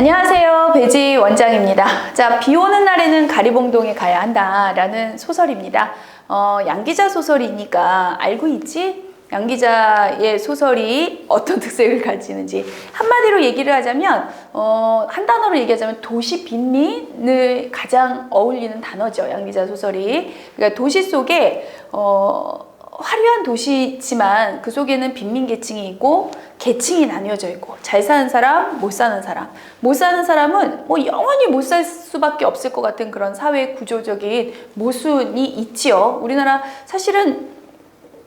안녕하세요. 배지 원장입니다. 자, 비 오는 날에는 가리봉동에 가야 한다라는 소설입니다. 어, 양기자 소설이니까 알고 있지? 양기자의 소설이 어떤 특색을 가지는지 한마디로 얘기를 하자면 어, 한 단어로 얘기하자면 도시 빈민을 가장 어울리는 단어죠. 양기자 소설이. 그러니까 도시 속에 어, 화려한 도시지만 그 속에는 빈민 계층이 있고 계층이 나뉘어져 있고 잘 사는 사람, 못 사는 사람. 못 사는 사람은 뭐 영원히 못 살 수밖에 없을 것 같은 그런 사회 구조적인 모순이 있지요. 우리나라 사실은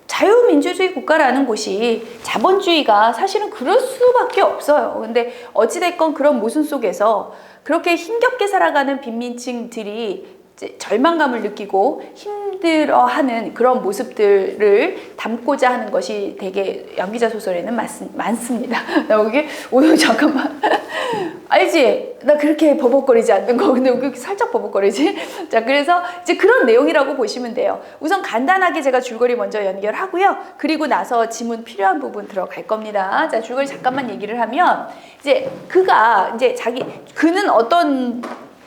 자유민주주의 국가라는 곳이 자본주의가 사실은 그럴 수밖에 없어요. 근데 어찌됐건 그런 모순 속에서 그렇게 힘겹게 살아가는 빈민층들이 절망감을 느끼고 힘들어하는 그런 모습들을 담고자 하는 것이 되게 연기자 소설에는 많, 많습니다. 나 여기 오늘 잠깐만 알지? 나 그렇게 버벅거리지 않는 거 근데 왜 살짝 버벅거리지? 자 그래서 이제 그런 내용이라고 보시면 돼요. 우선 간단하게 제가 줄거리 먼저 연결하고요. 그리고 나서 지문 필요한 부분 들어갈 겁니다. 자 줄거리 잠깐만 얘기를 하면 이제 그가 이제 자기 그는 어떤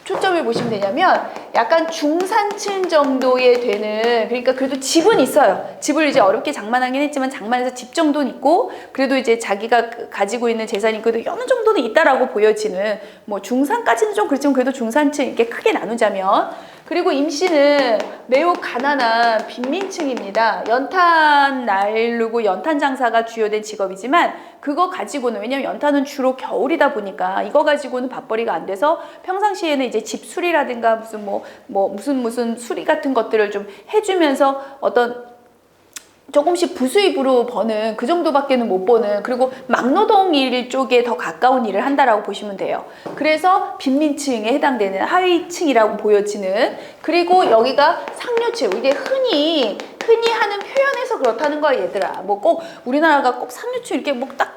초점을 보시면 되냐면 약간 중산층 정도에 되는 그러니까 그래도 집은 있어요. 집을 이제 어렵게 장만하긴 했지만 장만해서 집 정도는 있고 그래도 이제 자기가 그- 가지고 있는 재산이 그래도 어느 정도는 있다라고 보여지는 뭐 중산까지는 좀 그렇지만 그래도 중산층 이렇게 크게 나누자면 그리고 임 씨는 매우 가난한 빈민층입니다. 연탄 날르고 연탄 장사가 주요된 직업이지만 그거 가지고는 왜냐면 연탄은 주로 겨울이다 보니까 이거 가지고는 밥벌이가 안 돼서 평상시에는 이제 집수리라든가 무슨 뭐, 뭐 무슨 무슨 수리 같은 것들을 좀 해주면서 어떤 조금씩 부수입으로 버는 그 정도밖에는 못 버는 그리고 막노동 일 쪽에 더 가까운 일을 한다라고 보시면 돼요. 그래서 빈민층에 해당되는 하위층이라고 보여지는 그리고 여기가 상류층 이게 흔히 흔히 하는 표현에서 그렇다는 거야 얘들아. 뭐 꼭 우리나라가 꼭 상류층 이렇게 뭐딱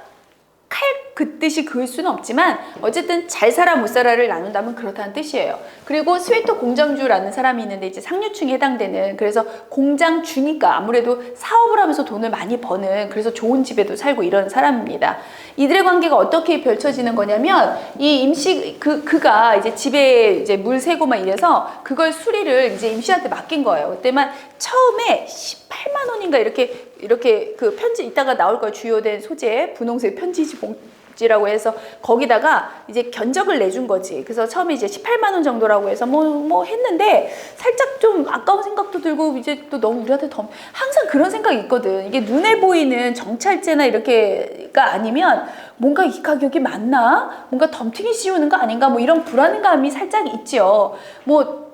칼 긋듯이 그을 수는 없지만 어쨌든 잘 살아 못 살아를 나눈다면 그렇다는 뜻이에요. 그리고 스웨터 공장주라는 사람이 있는데 이제 상류층에 해당되는 그래서 공장 주니까 아무래도 사업을 하면서 돈을 많이 버는 그래서 좋은 집에도 살고 이런 사람입니다. 이들의 관계가 어떻게 펼쳐지는 거냐면 이 임시 그 그가 이제 집에 이제 물 새고 막 이래서 그걸 수리를 이제 임시한테 맡긴 거예요. 그때만 처음에 18만 원인가 이렇게 이렇게 그 편지 이따가 나올 거예요. 주요된 소재 분홍색 편지지 봉지라고 해서 거기다가 이제 견적을 내준 거지. 그래서 처음에 이제 18만 원 정도라고 해서 뭐뭐 했는데 살짝 좀 아까운 생각도 들고 이제 또 너무 우리한테 더 항상 그런 생각이 있거든. 이게 눈에 보이는 정찰제나 이렇게가 아니면 뭔가 이 가격이 맞나? 뭔가 덤튀기 씌우는 거 아닌가? 뭐 이런 불안감이 살짝 있죠. 뭐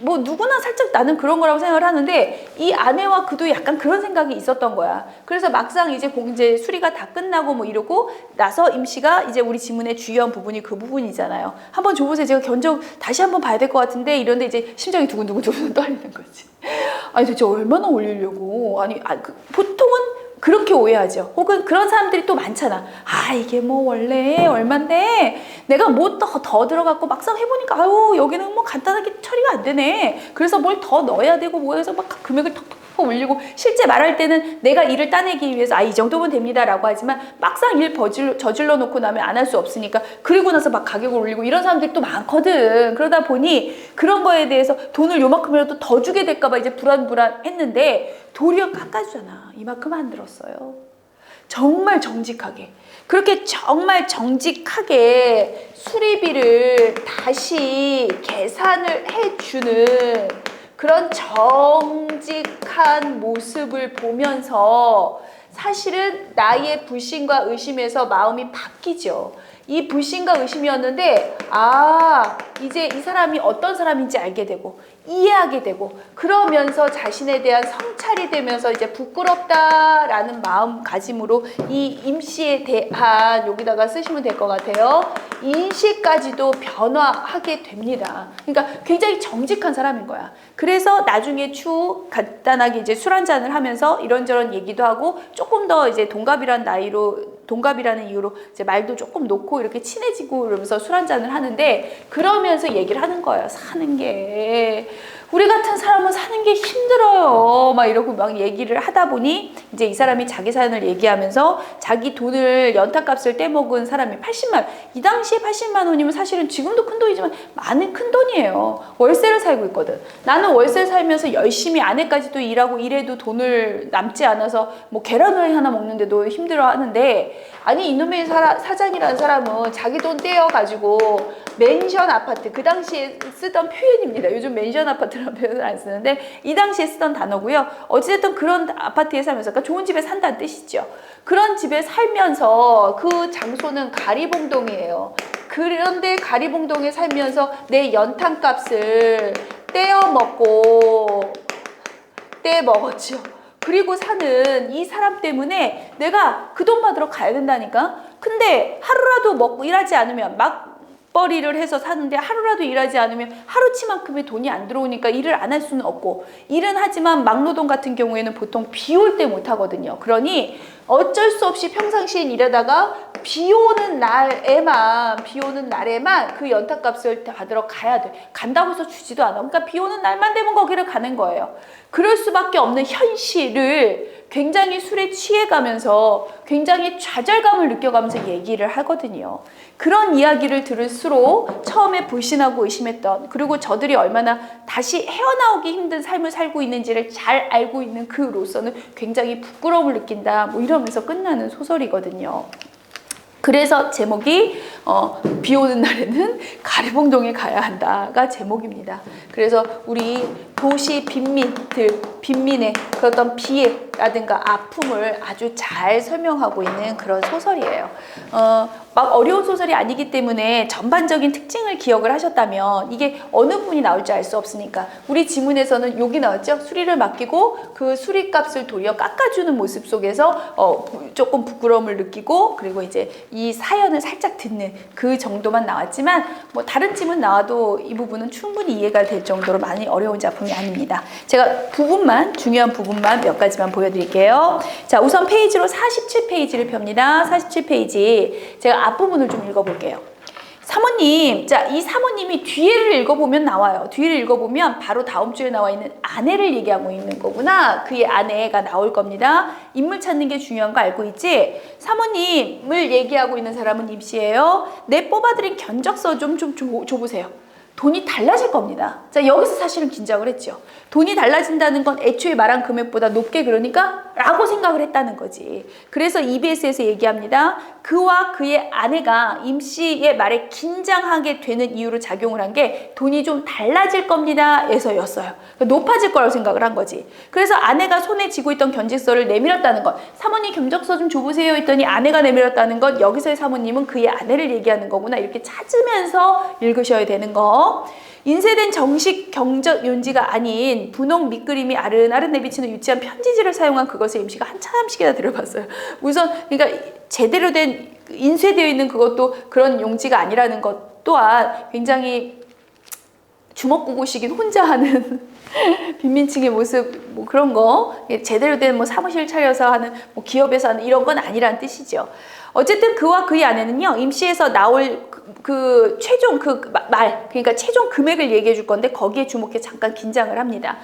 뭐 누구나 살짝 나는 그런 거라고 생각을 하는데 이 아내와 그도 약간 그런 생각이 있었던 거야. 그래서 막상 이제 공제 수리가 다 끝나고 뭐 이러고 나서 임 씨가 이제 우리 지문의 주요한 부분이 그 부분이잖아요. 한번 줘보세요. 제가 견적 다시 한번 봐야 될 것 같은데 이런데 이제 심장이 두근두근 떨리는 거지. 아니 도대체 얼마나 올리려고? 아니 아, 그, 보통은 그렇게 오해하죠. 혹은 그런 사람들이 또 많잖아. 아, 이게 뭐 원래 얼만데 내가 뭐 더 더 들어갔고 막상 해보니까 아유, 여기는 뭐 간단하게 처리가 안 되네. 그래서 뭘 더 넣어야 되고 뭐 해서 막 금액을 턱턱 올리고 실제 말할 때는 내가 일을 따내기 위해서 아, 이 정도면 됩니다라고 하지만 막상 일 저질러, 저질러 놓고 나면 안 할 수 없으니까 그리고 나서 막 가격을 올리고 이런 사람들이 또 많거든. 그러다 보니 그런 거에 대해서 돈을 요만큼이라도 더 주게 될까봐 이제 불안불안했는데 도리어 깎아주잖아. 이만큼 안 들었어요. 정말 정직하게. 그렇게 정말 정직하게 수리비를 다시 계산을 해주는 그런 정직한 모습을 보면서 사실은 나의 불신과 의심에서 마음이 바뀌죠. 이 불신과 의심이었는데, 아, 이제 이 사람이 어떤 사람인지 알게 되고, 이해하게 되고, 그러면서 자신에 대한 성찰이 되면서 이제 부끄럽다라는 마음가짐으로 이 임씨에 대한 여기다가 쓰시면 될 것 같아요. 인식까지도 변화하게 됩니다. 그러니까 굉장히 정직한 사람인 거야. 그래서 나중에 추후 간단하게 이제 술 한잔을 하면서 이런저런 얘기도 하고 조금 더 이제 동갑이란 나이로 동갑이라는 이유로 이제 말도 조금 놓고 이렇게 친해지고 그러면서 술 한잔을 하는데 그러면서 얘기를 하는 거예요. 사는 게 우리 같은 사람은 사는 게 힘들어요. 막 이러고 막 얘기를 하다 보니 이제 이 사람이 자기 사연을 얘기하면서 자기 돈을 연탄값을 떼먹은 사람이 80만 원. 이 당시에 80만 원이면 사실은 지금도 큰 돈이지만 많은 큰 돈이에요. 월세를 살고 있거든. 나는 월세 살면서 열심히 아내까지도 일하고 일해도 돈을 남지 않아서 뭐 계란 후라이 하나 먹는데도 힘들어 하는데 아니 이놈의 사라, 사장이라는 사람은 자기 돈 떼어가지고 맨션 아파트 그 당시에 쓰던 표현입니다. 요즘 맨션 아파트 라는 표현을 안 쓰는데 이 당시에 쓰던 단어고요. 어찌됐든 그런 아파트에 살면서 그러니까 좋은 집에 산다는 뜻이죠. 그런 집에 살면서 그 장소는 가리봉동이에요. 그런데 가리봉동에 살면서 내 연탄값을 떼어 먹고 떼 먹었죠. 그리고 사는 이 사람 때문에 내가 그 돈 받으러 가야 된다니까. 근데 하루라도 먹고 일하지 않으면 막 벌이를 해서 사는데 하루라도 일하지 않으면 하루치만큼의 돈이 안 들어오니까 일을 안 할 수는 없고 일은 하지만 막노동 같은 경우에는 보통 비 올 때 못 하거든요. 그러니 어쩔 수 없이 평상시엔 일하다가 비 오는 날에만 비 오는 날에만 그 연탄값을 받으러 가야 돼. 간다고 해서 주지도 않아. 그러니까 비 오는 날만 되면 거기를 가는 거예요. 그럴 수밖에 없는 현실을 굉장히 술에 취해가면서 굉장히 좌절감을 느껴가면서 얘기를 하거든요. 그런 이야기를 들을수록 처음에 불신하고 의심했던 그리고 저들이 얼마나 다시 헤어나오기 힘든 삶을 살고 있는지를 잘 알고 있는 그로서는 굉장히 부끄러움을 느낀다. 뭐 이러면서 끝나는 소설이거든요. 그래서 제목이 어, 비 오는 날에는 가리봉동에 가야 한다가 제목입니다. 그래서 우리 도시 빈민들, 빈민의 그 어떤 비애라든가 아픔을 아주 잘 설명하고 있는 그런 소설이에요. 어, 막 어려운 소설이 아니기 때문에 전반적인 특징을 기억을 하셨다면 이게 어느 부분이 나올지 알 수 없으니까 우리 지문에서는 여기 나왔죠? 수리를 맡기고 그 수리값을 도리어 깎아주는 모습 속에서 어, 부- 조금 부끄러움을 느끼고 그리고 이제 이 사연을 살짝 듣는 그 정도만 나왔지만 뭐 다른 지문 나와도 이 부분은 충분히 이해가 될 정도로 많이 어려운 작품이 아닙니다. 제가 부분만 중요한 부분만 몇 가지만 보여드릴게요. 자 우선 페이지로 47페이지를 펴니다. 47페이지 제가 앞부분을 좀 읽어볼게요. 사모님, 자, 이 사모님이 뒤에를 읽어보면 나와요. 뒤를 읽어보면 바로 다음 주에 나와 있는 아내를 얘기하고 있는 거구나. 그의 아내가 나올 겁니다. 인물 찾는 게 중요한 거 알고 있지? 사모님을 얘기하고 있는 사람은 임씨예요. 내 뽑아드린 견적서 좀, 좀 줘, 줘보세요. 돈이 달라질 겁니다. 자, 여기서 사실은 긴장을 했죠. 돈이 달라진다는 건 애초에 말한 금액보다 높게 그러니까 라고 생각을 했다는 거지. 그래서 EBS에서 얘기합니다. 그와 그의 아내가 임 씨의 말에 긴장하게 되는 이유로 작용을 한 게 돈이 좀 달라질 겁니다. 에서였어요. 그러니까 높아질 거라고 생각을 한 거지. 그래서 아내가 손에 쥐고 있던 견직서를 내밀었다는 것. 사모님 견적서 좀 줘보세요 했더니 아내가 내밀었다는 것. 여기서의 사모님은 그의 아내를 얘기하는 거구나. 이렇게 찾으면서 읽으셔야 되는 거. 인쇄된 정식 경적 윤지가 아닌 분홍 밑그림이 아른아른 내비치는 유치한 편지지를 사용한 그것을 임시가 한참씩이나 들어봤어요. 우선 그러니까 제대로 된 인쇄되어 있는 그것도 그런 용지가 아니라는 것 또한 굉장히 주먹구구식인 혼자 하는 빈민층의 모습 뭐 그런 거 예, 제대로 된 뭐 사무실 차려서 하는 뭐 기업에서 하는 이런 건 아니란 뜻이죠. 어쨌든 그와 그의 아내는요 임시에서 나올 그, 그 최종 그 말 그러니까 최종 금액을 얘기해 줄 건데 거기에 주목해 잠깐 긴장을 합니다.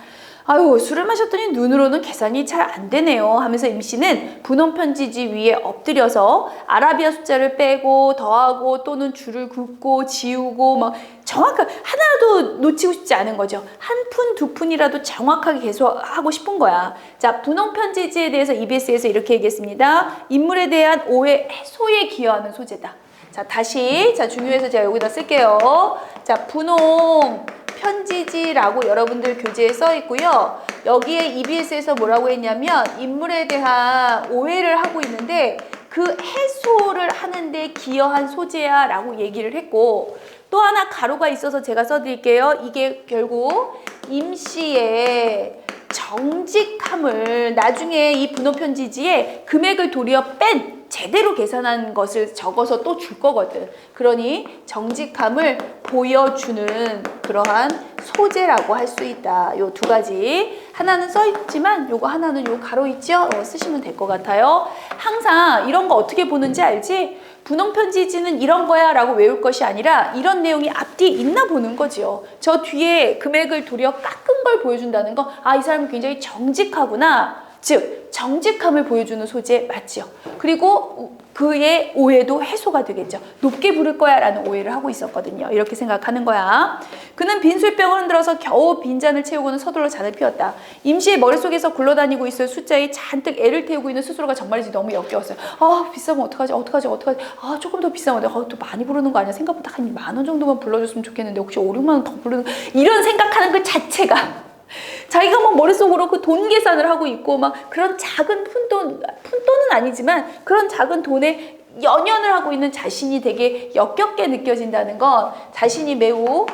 아유 술을 마셨더니 눈으로는 계산이 잘 안 되네요 하면서 임 씨는 분홍 편지지 위에 엎드려서 아라비아 숫자를 빼고 더하고 또는 줄을 긋고 지우고 막 정확한 하나도 놓치고 싶지 않은 거죠. 한 푼 두 푼이라도 정확하게 계속하고 싶은 거야. 자 분홍 편지지에 대해서 EBS에서 이렇게 얘기했습니다. 인물에 대한 오해 해소에 기여하는 소재다. 자 다시 자 중요해서 제가 여기다 쓸게요. 자 분홍 편지지라고 여러분들 교재에 써 있고요. 여기에 EBS에서 뭐라고 했냐면 인물에 대한 오해를 하고 있는데 그 해소를 하는데 기여한 소재야 라고 얘기를 했고 또 하나 가로가 있어서 제가 써드릴게요. 이게 결국 임시의 정직함을 나중에 이 분호 편지지에 금액을 도리어 뺀 제대로 계산한 것을 적어서 또 줄 거거든. 그러니 정직함을 보여주는 그러한 소재라고 할 수 있다. 요 두 가지. 하나는 써 있지만 요거 하나는 요 가로 있죠? 어, 쓰시면 될 것 같아요. 항상 이런 거 어떻게 보는지 알지? 분홍편지지는 이런 거야 라고 외울 것이 아니라 이런 내용이 앞뒤에 있나 보는 거죠. 저 뒤에 금액을 도려 깎은 걸 보여준다는 거, 아, 이 사람이 굉장히 정직하구나. 즉, 정직함을 보여주는 소재 맞지요. 그리고 그의 오해도 해소가 되겠죠. 높게 부를 거야 라는 오해를 하고 있었거든요. 이렇게 생각하는 거야. 그는 빈술병을 흔들어서 겨우 빈잔을 채우고는 서둘러 잔을 피웠다. 임시의 머릿속에서 굴러다니고 있을 숫자에 잔뜩 애를 태우고 있는 스스로가 정말이지 너무 역겨웠어요. 아 비싸면 어떡하지 어떡하지 어떡하지 아 조금 더 비싸면 아, 또 많이 부르는 거 아니야 생각보다 한 만 원 정도만 불러줬으면 좋겠는데 혹시 5, 6만 원 더 부르는 이런 생각하는 그 자체가 자기가 막 머릿속으로 그 돈 계산을 하고 있고 막 그런 작은 푼돈 푼돈은 아니지만 그런 작은 돈에 연연을 하고 있는 자신이 되게 역겹게 느껴진다는 건 자신이 매우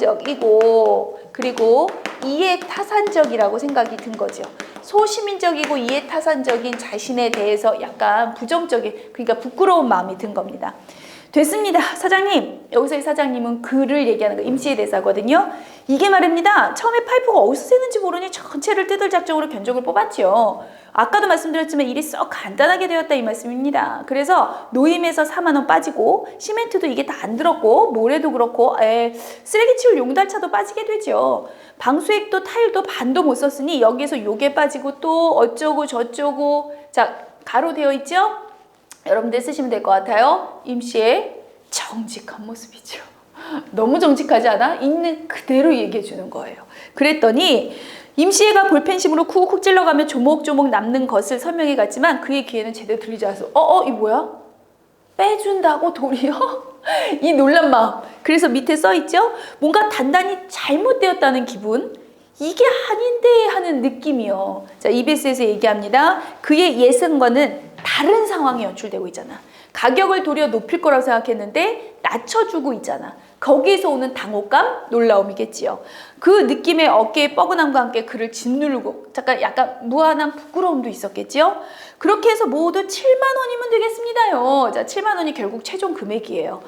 소시민적이고 그리고 이해타산적이라고 생각이 든 거죠. 소시민적이고 이해타산적인 자신에 대해서 약간 부정적인 그러니까 부끄러운 마음이 든 겁니다. 됐습니다. 사장님. 여기서의 사장님은 그를 얘기하는 거 임시의 대사거든요. 이게 말입니다. 처음에 파이프가 어디서 새는지 모르니 전체를 뜯을 작정으로 견적을 뽑았지요. 아까도 말씀드렸지만 일이 썩 간단하게 되었다 이 말씀입니다. 그래서 노임에서 4만 원 빠지고 시멘트도 이게 다 안 들었고 모래도 그렇고 에, 쓰레기 치울 용달차도 빠지게 되죠. 방수액도 타일도 반도 못 썼으니 여기에서 요게 빠지고 또 어쩌고 저쩌고 자 가로 되어 있죠? 여러분들 쓰시면 될 것 같아요. 임시의 정직한 모습이죠. 너무 정직하지 않아? 있는 그대로 얘기해 주는 거예요. 그랬더니 임시애가 볼펜심으로 쿡쿡 찔러가며 조목조목 남는 것을 설명해 갔지만 그의 귀에는 제대로 들리지 않았어. 어, 어, 이 뭐야? 빼준다고 도리어? 이 놀란 마음. 그래서 밑에 써 있죠? 뭔가 단단히 잘못되었다는 기분. 이게 아닌데 하는 느낌이요. 자, EBS에서 얘기합니다. 그의 예상과는 다른 상황이 연출되고 있잖아. 가격을 도리어 높일 거라고 생각했는데 낮춰주고 있잖아. 거기에서 오는 당혹감, 놀라움이겠지요. 그 느낌의 어깨의 뻐근함과 함께 그를 짓누르고 잠깐 약간 무한한 부끄러움도 있었겠지요. 그렇게 해서 모두 7만 원이면 되겠습니다요. 자, 7만 원이 결국 최종 금액이에요.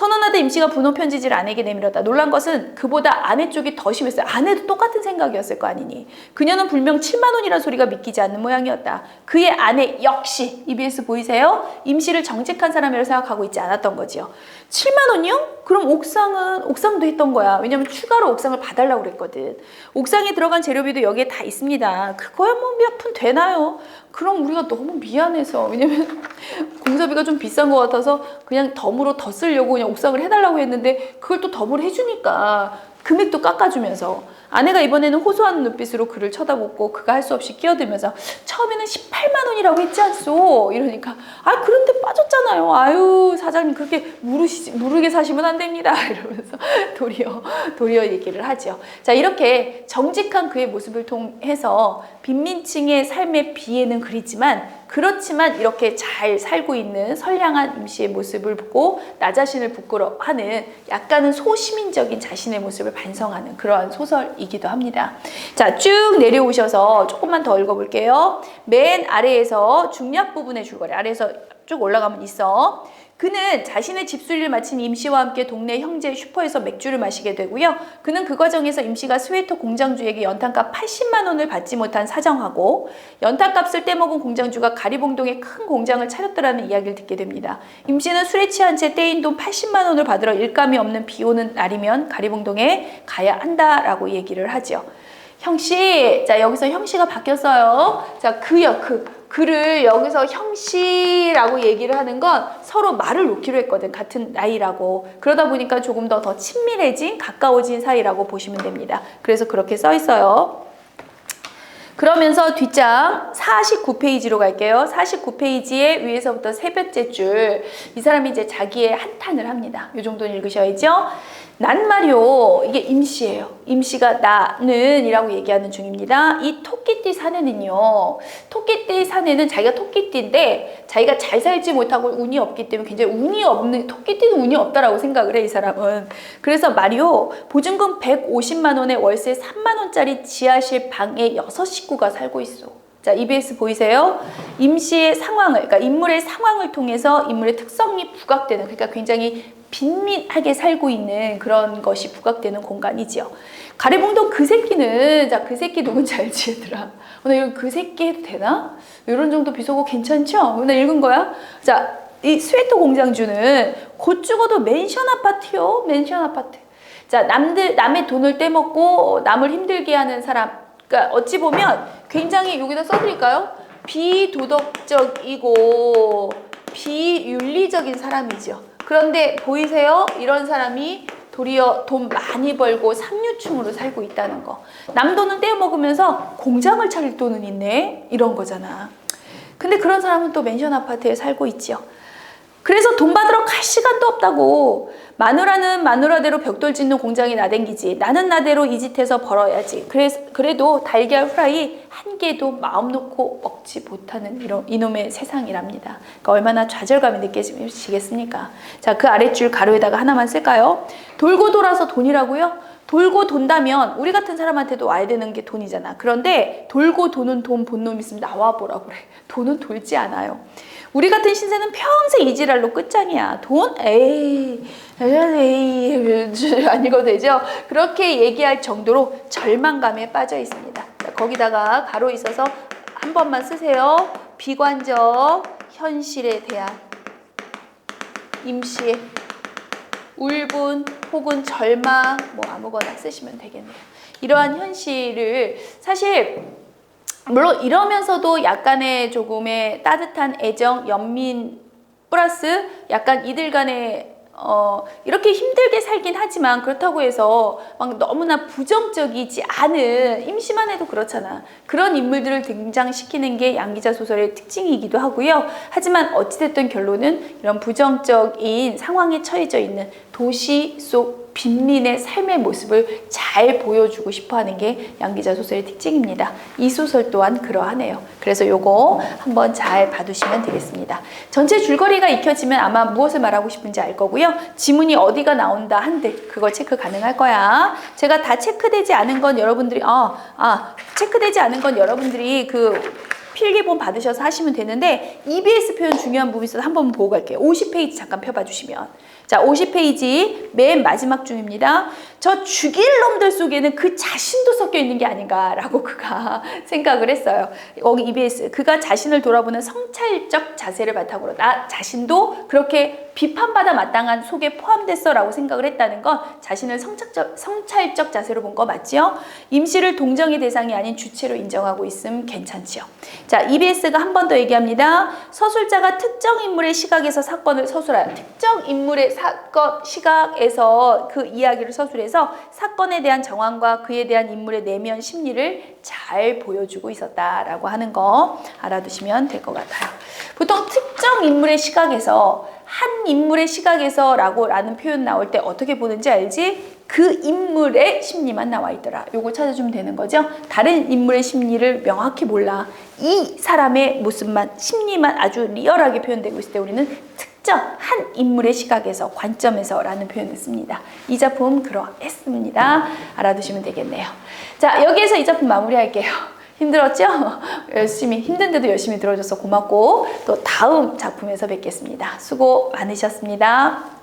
선언하다 임시가 분호 편지지를 아내에게 내밀었다. 놀란 것은 그보다 아내 쪽이 더 심했어요. 아내도 똑같은 생각이었을 거 아니니. 그녀는 불명 7만 원이라는 소리가 믿기지 않는 모양이었다. 그의 아내 역시 EBS 보이세요? 임시를 정직한 사람이라고 생각하고 있지 않았던 거지요. 7만 원이요? 그럼 옥상은 옥상도 했던 거야. 왜냐면 추가로 옥상을 봐달라고 그랬거든. 옥상에 들어간 재료비도 여기에 다 있습니다. 그거야 뭐 몇 푼 되나요? 그럼 우리가 너무 미안해서. 왜냐면 공사비가 좀 비싼 것 같아서 그냥 덤으로 더 쓰려고 그냥 옥상을 해달라고 했는데 그걸 또 덤으로 해주니까 금액도 깎아주면서 아내가 이번에는 호소하는 눈빛으로 그를 쳐다보고 그가 할 수 없이 끼어들면서 처음에는 18만 원이라고 했지 않소? 이러니까 아 그런데 빠졌잖아요. 아유 사장님 그렇게 무르시 무르게 사시면 안 됩니다. 이러면서 도리어 도리어 얘기를 하죠. 자 이렇게 정직한 그의 모습을 통해서 빈민층의 삶의 비애는 그리지만 그렇지만 이렇게 잘 살고 있는 선량한 임시의 모습을 보고 나 자신을 부끄러워하는 약간은 소시민적인 자신의 모습을 반성하는 그러한 소설이기도 합니다. 자, 쭉 내려오셔서 조금만 더 읽어볼게요. 맨 아래에서 중략 부분의 줄거리 아래에서 쭉 올라가면 있어. 그는 자신의 집수리를 마친 임시와 함께 동네 형제 슈퍼에서 맥주를 마시게 되고요. 그는 그 과정에서 임시가 스웨터 공장주에게 연탄값 80만 원을 받지 못한 사정하고 연탄값을 떼먹은 공장주가 가리봉동에 큰 공장을 차렸더라는 이야기를 듣게 됩니다. 임시는 술에 취한 채 떼인 돈 80만 원을 받으러 일감이 없는 비 오는 날이면 가리봉동에 가야 한다라고 얘기를 하죠. 형씨, 자 여기서 형씨가 바뀌었어요. 자 그요 그 그를 여기서 형씨라고 얘기를 하는 건 서로 말을 놓기로 했거든 같은 나이라고 그러다 보니까 조금 더 더 친밀해진 가까워진 사이라고 보시면 됩니다. 그래서 그렇게 써 있어요. 그러면서 뒷장 49페이지로 갈게요. 49페이지에 위에서부터 세 번째 줄. 이 사람이 이제 자기의 한탄을 합니다. 이 정도는 읽으셔야죠. 난 말이요. 이게 임시예요. 임시가 나는 이라고 얘기하는 중입니다. 이 토끼띠 사내는요. 토끼띠 사내는 자기가 토끼띠인데 자기가 잘 살지 못하고 운이 없기 때문에 굉장히 운이 없는 토끼띠는 운이 없다라고 생각을 해 이 사람은. 그래서 말이요. 보증금 150만 원에 월세 3만 원짜리 지하실 방에 6 식구가 살고 있어. 자, EBS 보이세요? 임시의 상황을, 그러니까 인물의 상황을 통해서 인물의 특성이 부각되는, 그러니까 굉장히 빈민하게 살고 있는 그런 것이 부각되는 공간이지요. 가래봉도 그 새끼는, 자, 그 새끼 누군지 알지, 얘들아? 오늘 그 새끼 해도 되나? 이런 정도 비속어 괜찮죠? 오늘 읽은 거야? 자, 이 스웨터 공장주는 곧 죽어도 맨션 아파트요. 맨션 아파트. 자, 남들 남의 돈을 떼먹고 남을 힘들게 하는 사람. 그러니까 어찌 보면 굉장히 여기다 써드릴까요? 비도덕적이고 비윤리적인 사람이죠. 그런데 보이세요? 이런 사람이 도리어 돈 많이 벌고 상류층으로 살고 있다는 거. 남 돈은 떼어먹으면서 공장을 차릴 돈은 있네? 이런 거잖아. 근데 그런 사람은 또 맨션 아파트에 살고 있지요. 그래서 돈 받으러 갈 시간도 없다고. 마누라는 마누라대로 벽돌 짓는 공장이 나댕기지. 나는 나대로 이 짓해서 벌어야지. 그래서, 그래도 달걀 후라이 한 개도 마음 놓고 먹지 못하는 이런, 이놈의 세상이랍니다. 그러니까 얼마나 좌절감이 느껴지시겠습니까? 자, 그 아랫줄 가로에다가 하나만 쓸까요? 돌고 돌아서 돈이라고요? 돌고 돈다면 우리 같은 사람한테도 와야 되는 게 돈이잖아. 그런데 돌고 도는 돈 본놈 있으면 나와 보라 그래. 돈은 돌지 않아요. 우리 같은 신세는 평생 이지랄로 끝장이야. 돈? 에이, 에이, 안 읽어도 되죠? 그렇게 얘기할 정도로 절망감에 빠져 있습니다. 자, 거기다가 가로 있어서 한 번만 쓰세요. 비관적 현실에 대한 임시의 울분 혹은 절망 뭐 아무거나 쓰시면 되겠네요. 이러한 현실을 사실 물론 이러면서도 약간의 조금의 따뜻한 애정, 연민 플러스 약간 이들 간의 어, 이렇게 힘들게 살긴 하지만 그렇다고 해서 막 너무나 부정적이지 않은 임시만 해도 그렇잖아. 그런 인물들을 등장시키는 게 양기자 소설의 특징이기도 하고요. 하지만 어찌됐든 결론은 이런 부정적인 상황에 처해져 있는 도시 속 빈민의 삶의 모습을 잘 보여주고 싶어 하는 게 양기자 소설의 특징입니다. 이 소설 또한 그러하네요. 그래서 요거 한번 잘 봐두시면 되겠습니다. 전체 줄거리가 익혀지면 아마 무엇을 말하고 싶은지 알 거고요. 지문이 어디가 나온다 한들 그걸 체크 가능할 거야. 제가 다 체크되지 않은 건 여러분들이 아, 아 체크되지 않은 건 여러분들이 그 필기본 받으셔서 하시면 되는데 EBS 표현 중요한 부분 있어서 한번 보고 갈게요. 50페이지 잠깐 펴봐 주시면. 자, 50페이지 맨 마지막 중입니다. 저 죽일 놈들 속에는 그 자신도 섞여 있는 게 아닌가라고 그가 생각을 했어요. 여기 EBS 그가 자신을 돌아보는 성찰적 자세를 바탕으로 나 자신도 그렇게 비판받아 마땅한 속에 포함됐어라고 생각을 했다는 건 자신을 성찰적, 성찰적 자세로 본 거 맞지요? 임시를 동정의 대상이 아닌 주체로 인정하고 있음 괜찮지요. 자, EBS가 한 번 더 얘기합니다. 서술자가 특정 인물의 시각에서 사건을 서술하여 특정 인물의 사건 시각에서 그 이야기를 서술해서 사건에 대한 정황과 그에 대한 인물의 내면 심리를 잘 보여주고 있었다라고 하는 거 알아두시면 될 것 같아요. 보통 특정 인물의 시각에서 한 인물의 시각에서라고 라는 표현 나올 때 어떻게 보는지 알지? 그 인물의 심리만 나와 있더라. 요거 찾아주면 되는 거죠. 다른 인물의 심리를 명확히 몰라. 이 사람의 모습만, 심리만 아주 리얼하게 표현되고 있을 때 우리는 특정 한 인물의 시각에서, 관점에서 라는 표현을 씁니다. 이 작품 그러했습니다. 알아두시면 되겠네요. 자, 여기에서 이 작품 마무리할게요. 힘들었죠? 열심히, 힘든데도 열심히 들어줘서 고맙고, 또 다음 작품에서 뵙겠습니다. 수고 많으셨습니다.